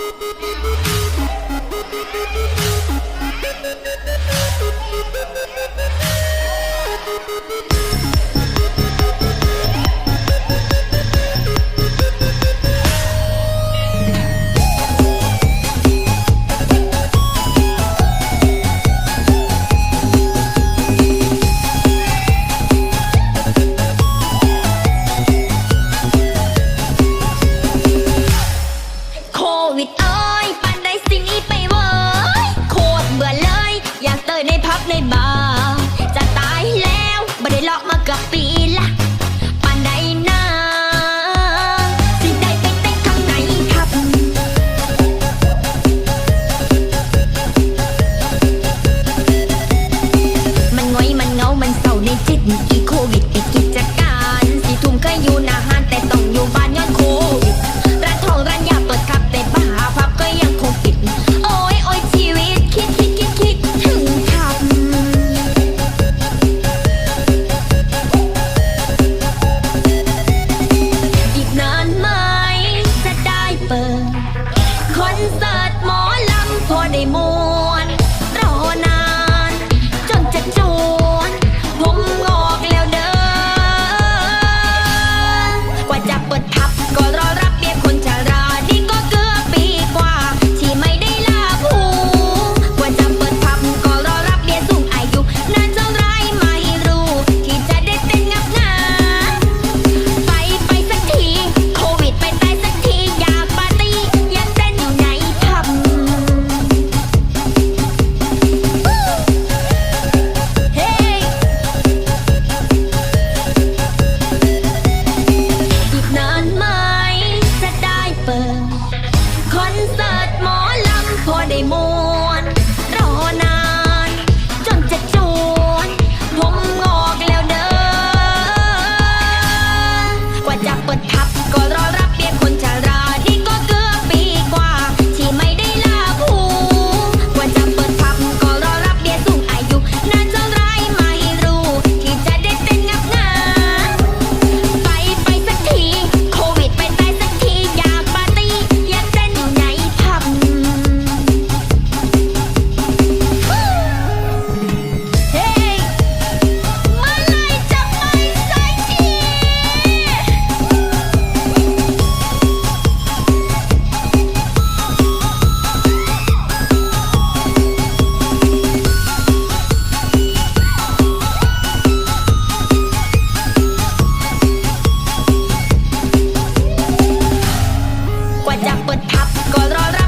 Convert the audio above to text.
Thank you. บาจะตายแล้วบ่ได้หลอกมากับปี มวนรอนาน จนจะจวนผมงอกแล้วเด้อกว่าจะเปิดพับก็ Yang penting aku kontrol